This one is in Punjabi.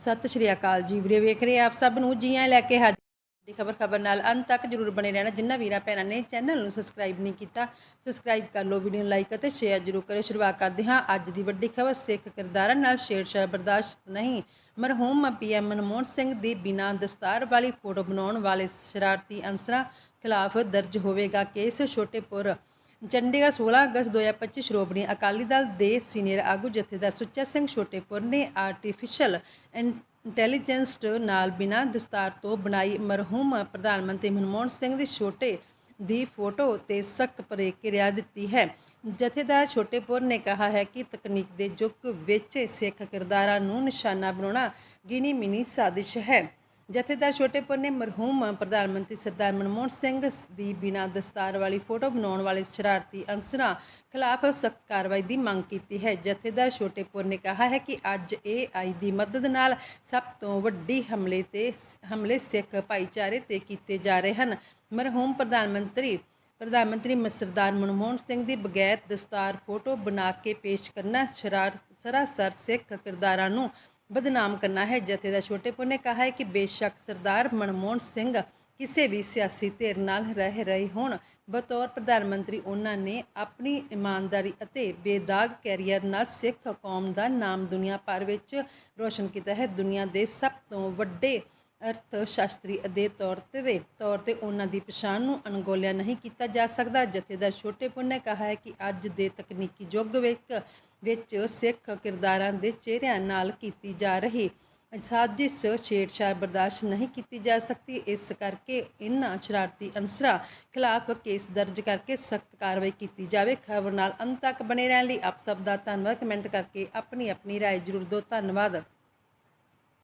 ਸਤਿ ਸ਼੍ਰੀ ਅਕਾਲ ਜੀ, ਵੀਡੀਓ ਵੇਖ ਰਹੇ ਆਪ ਸਭ ਨੂੰ ਜੀਆਂ ਲੈ ਕੇ ਹਾਜ਼ਰ ਦੀ ਖਬਰ ਖਬਰ ਨਾਲ ਅੰਤ ਤੱਕ ਜਰੂਰ ਬਣੇ ਰਹਿਣਾ। ਜਿੰਨਾ ਵੀਰਾਂ ਭੈਣਾਂ ਨੇ ਚੈਨਲ ਨੂੰ ਸਬਸਕ੍ਰਾਈਬ ਨਹੀਂ ਕੀਤਾ, ਸਬਸਕ੍ਰਾਈਬ ਕਰ ਲਓ, ਵੀਡੀਓ ਨੂੰ ਲਾਈਕ ਅਤੇ ਸ਼ੇਅਰ ਜਰੂਰ ਕਰਿਓ। ਸ਼ੁਰੂਆਤ ਕਰਦੇ ਹਾਂ ਅੱਜ ਦੀ ਵੱਡੀ ਖਬਰ। ਸਿੱਖ ਕਿਰਦਾਰਾਂ ਨਾਲ ਛੇੜਛਾੜ ਬਰਦਾਸ਼ਤ ਨਹੀਂ। ਮਰਹੂਮ ਪੀਐਮ ਮਨਮੋਹਨ ਸਿੰਘ ਦੀ ਬਿਨਾਂ ਦਸਤਾਰ ਵਾਲੀ ਫੋਟੋ ਬਣਾਉਣ ਵਾਲੇ ਸ਼ਰਾਰਤੀ ਅਨਸਰਾਂ ਖਿਲਾਫ ਦਰਜ ਹੋਵੇਗਾ ਕੇਸ। ਛੋਟੇਪੁਰ ਚੰਡੀਗੜ੍ਹ 16 ਅਗਸਤ 2025 ਸ਼੍ਰੋਮਣੀ ਅਕਾਲੀ ਦਲ ਦੇ ਸੀਨੀਅਰ ਆਗੂ ਜਥੇਦਾਰ ਸੁੱਚਾ ਸਿੰਘ ਛੋਟੇਪੁਰ ਨੇ ਆਰਟੀਫੀਸ਼ੀਅਲ ਇੰਟੈਲੀਜੈਂਸ ਨਾਲ ਬਿਨਾਂ ਦਸਤਾਰ ਤੋਂ ਬਣਾਈ ਮਰਹੂਮ ਪ੍ਰਧਾਨ ਮੰਤਰੀ ਮਨਮੋਹਨ ਸਿੰਘ ਦੀ ਛੋਟੇ ਦੀ ਫੋਟੋ ਤੇ ਸਖਤ ਪ੍ਰਤੀਕਿਰਿਆ ਦਿੱਤੀ ਹੈ। ਜਥੇਦਾਰ ਛੋਟੇਪੁਰ ਨੇ ਕਿਹਾ ਹੈ ਕਿ ਤਕਨੀਕ ਦੇ ਯੁੱਗ ਵਿੱਚ ਸਿੱਖ ਕਿਰਦਾਰਾਂ ਨੂੰ ਨਿਸ਼ਾਨਾ ਬਣਾਉਣਾ ਗਿਣੀ ਮਿਨੀ ਸਾਜ਼ਿਸ਼ ਹੈ। ਜਥੇਦਾਰ ਛੋਟੇਪੁਰ ਨੇ ਮਰਹੂਮ ਪ੍ਰਧਾਨ ਮੰਤਰੀ ਸਰਦਾਰ ਮਨਮੋਹਨ ਸਿੰਘ ਦੀ ਬਿਨਾਂ ਦਸਤਾਰ ਵਾਲੀ ਫੋਟੋ ਬਣਾਉਣ ਵਾਲੇ ਸ਼ਰਾਰਤੀ ਅਨਸਰਾਂ ਖਿਲਾਫ ਸਖਤ ਕਾਰਵਾਈ ਦੀ ਮੰਗ ਕੀਤੀ ਹੈ। ਜਥੇਦਾਰ ਛੋਟੇਪੁਰ ਨੇ ਕਿਹਾ ਹੈ ਕਿ ਅੱਜ ਏਆਈ ਦੀ ਮਦਦ ਨਾਲ ਸਭ ਤੋਂ ਵੱਡੀ ਹਮਲੇ ਤੇ ਹਮਲੇ ਸਿੱਖ ਭਾਈਚਾਰੇ ਤੇ ਕੀਤੇ ਜਾ ਰਹੇ ਹਨ। ਮਰਹੂਮ ਪ੍ਰਧਾਨ ਮੰਤਰੀ ਪ੍ਰਧਾਨ ਮੰਤਰੀ ਸਰਦਾਰ ਮਨਮੋਹਨ ਸਿੰਘ ਦੀ ਬਗੈਰ ਦਸਤਾਰ ਫੋਟੋ ਬਣਾ ਕੇ ਪੇਸ਼ ਕਰਨਾ ਸ਼ਰਾਰ, ਸਰਾਸਰ ਸਿੱਖ ਕਿਰਦਾਰਾਂ ਨੂੰ ਬਦਨਾਮ ਕਰਨਾ ਹੈ ਜਥੇਦਾਰ ਛੋਟੇਪੁਰ ਨੇ ਕਿਹਾ ਹੈ ਕਿ ਬੇਸ਼ੱਕ ਸਰਦਾਰ ਮਨਮੋਹਨ ਸਿੰਘ ਕਿਸੇ ਵੀ ਸਿਆਸੀ ਧਿਰ ਨਾਲ ਰਹਿ ਰਹੇ ਹੋਣ। ਬਤੌਰ ਪ੍ਰਧਾਨ ਮੰਤਰੀ ਉਹਨਾਂ ਨੇ ਆਪਣੀ ਇਮਾਨਦਾਰੀ ਅਤੇ ਬੇਦਾਗ ਕੈਰੀਅਰ ਨਾਲ ਸਿੱਖ ਕੌਮ ਦਾ ਨਾਮ ਦੁਨੀਆ ਭਰ ਵਿੱਚ ਰੋਸ਼ਨ ਕੀਤਾ ਹੈ। ਦੁਨੀਆ ਦੇ ਸਭ ਤੋਂ ਵੱਡੇ ਅਰਥ ਸ਼ਾਸਤਰੀ ਦੇ ਤੌਰ ਤੇ ਦੇ ਤੌਰ ਤੇ ਉਹਨਾਂ ਦੀ ਪਛਾਣ ਨੂੰ ਅਣਗੌਲਿਆ ਨਹੀਂ ਕੀਤਾ ਜਾ ਸਕਦਾ ਜਥੇਦਾਰ ਛੋਟੇਪੁਰ ਨੇ ਕਿਹਾ ਹੈ ਕਿ ਅੱਜ ਦੇ ਤਕਨੀਕੀ ਯੁੱਗ ਵਿੱਚ ਵਿੱਚ ਸਿੱਖ ਕਿਰਦਾਰਾਂ ਦੇ ਚਿਹਰਿਆਂ ਨਾਲ ਕੀਤੀ ਜਾ ਰਹੀ ਸਾਜ਼ਿਸ਼ ਛੇੜਛਾੜ ਬਰਦਾਸ਼ਤ ਨਹੀਂ ਕੀਤੀ ਜਾ ਸਕਦੀ ਇਸ ਕਰਕੇ ਇਨ੍ਹਾਂ ਸ਼ਰਾਰਤੀ ਅਨਸਰਾਂ ਖਿਲਾਫ ਕੇਸ ਦਰਜ ਕਰਕੇ ਸਖਤ ਕਾਰਵਾਈ ਕੀਤੀ ਜਾਵੇ ਖਬਰ ਨਾਲ ਅੰਤ ਤੱਕ ਬਣੇ ਰਹਿਣ ਲਈ ਆਪ ਸਭ ਦਾ ਧੰਨਵਾਦ ਕਮੈਂਟ ਕਰਕੇ ਆਪਣੀ ਆਪਣੀ رائے ਜ਼ਰੂਰ ਦਿਓ ਧੰਨਵਾਦ